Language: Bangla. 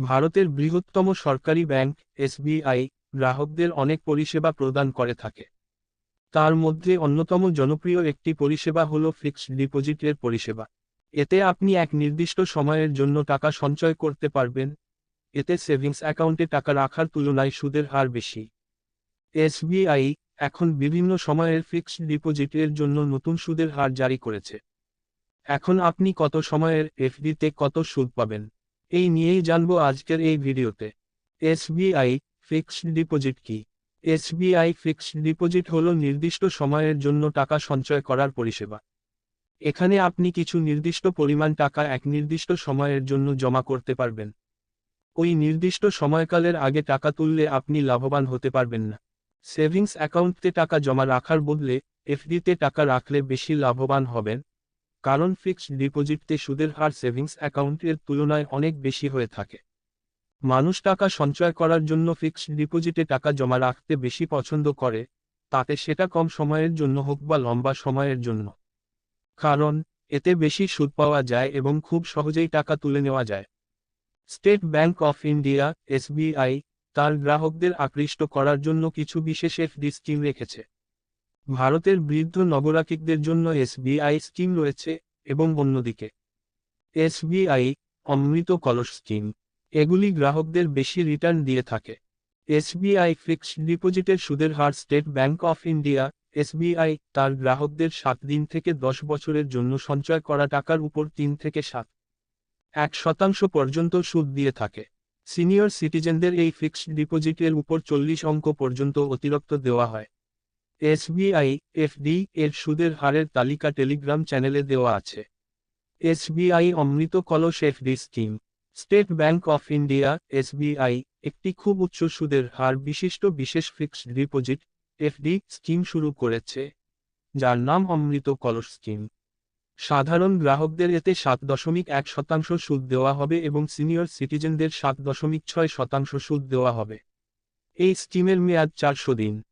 ভারতের বৃহত্তম সরকারি ব্যাংক, এসবিআই, গ্রাহকদের অনেক পরিষেবা প্রদান করে থাকে। তার মধ্যে অন্যতম জনপ্রিয় একটি পরিষেবা হল ফিক্সড ডিপোজিটের পরিষেবা। এতে আপনি এক নির্দিষ্ট সময়ের জন্য টাকা সঞ্চয় করতে পারবেন। এতে সেভিংস অ্যাকাউন্টে টাকা রাখার তুলনায় সুদের হার বেশি। এসবিআই এখন বিভিন্ন সময়ের ফিক্সড ডিপোজিটের জন্য নতুন সুদের হার জারি করেছে। এখন আপনি কত সময়ের এফডিতে কত সুদ পাবেন? এই নিয়েই জানব আজকের এই ভিডিওতে। এসবিআই ফিক্সড ডিপোজিট কি? এসবিআই ফিক্সড ডিপোজিট হলো নির্দিষ্ট সময়ের জন্য টাকা সঞ্চয় করার পরিষেবা। এখানে আপনি কিছু নির্দিষ্ট পরিমাণ টাকা এক নির্দিষ্ট সময়ের জন্য জমা করতে পারবেন। ওই নির্দিষ্ট সময়কালের আগে টাকা তুললে আপনি লাভবান হতে পারবেন না। সেভিংস অ্যাকাউন্টে টাকা জমা রাখার বদলে এফডিতে টাকা রাখলে বেশি লাভবান হবেন। কারণ ফিক্সড ডিপোজিটতে সুদের হার সেভিংস অ্যাকাউন্টের তুলনায় অনেক বেশি হয়ে থাকে। মানুষ টাকা সঞ্চয় করার জন্য ফিক্সড ডিপোজিটে টাকা জমা রাখতে বেশি পছন্দ করে, তাতে সেটা কম সময়ের জন্য হোক বা লম্বা সময়ের জন্য। কারণ, এতে বেশি সুদ পাওয়া যায় এবং খুব সহজেই টাকা তুলে নেওয়া যায়। State Bank of India, SBI, তার গ্রাহকদের আকৃষ্ট করার জন্য কিছু বিশেষ এফডি স্কিম রেখেছে। ভারতের বৃদ্ধ নগরাকিকদের জন্য এসবিআই স্কিম রয়েছে এবং অন্যদিকে এসবিআই, অমৃত কলস স্কিম, এগুলি গ্রাহকদের বেশি রিটার্ন দিয়ে থাকে। এসবিআই ফিক্সড ডিপোজিটের সুদের হার State Bank of India, SBI, তার গ্রাহকদের সাত দিন থেকে দশ বছরের জন্য সঞ্চয় করা টাকার উপর তিন থেকে সাত এক শতাংশ পর্যন্ত সুদ দিয়ে থাকে। সিনিয়র সিটিজেনদের এই ফিক্সড ডিপোজিটের উপর চল্লিশ অঙ্ক পর্যন্ত অতিরিক্ত দেওয়া হয়। এসবিআই, এফডি এর সুদের হারের তালিকা টেলিগ্রাম চ্যানেলে দেওয়া আছে। SBI Amrit Kalash FD scheme. State Bank of India, SBI, একটি খুব উচ্চ সুদের হার বিশিষ্ট বিশেষ ফিক্সড ডিপোজিট, এফডি স্কিম শুরু করেছে, যার নাম অমৃত কলস স্কিম। সাধারণ গ্রাহকদের এতে সাত দশমিক এক শতাংশ সুদ দেওয়া হবে এবং সিনিয়র সিটিজেনদের সাত দশমিক ছয় শতাংশ সুদ দেওয়া হবে। এই স্কিমের মেয়াদ চারশো দিন।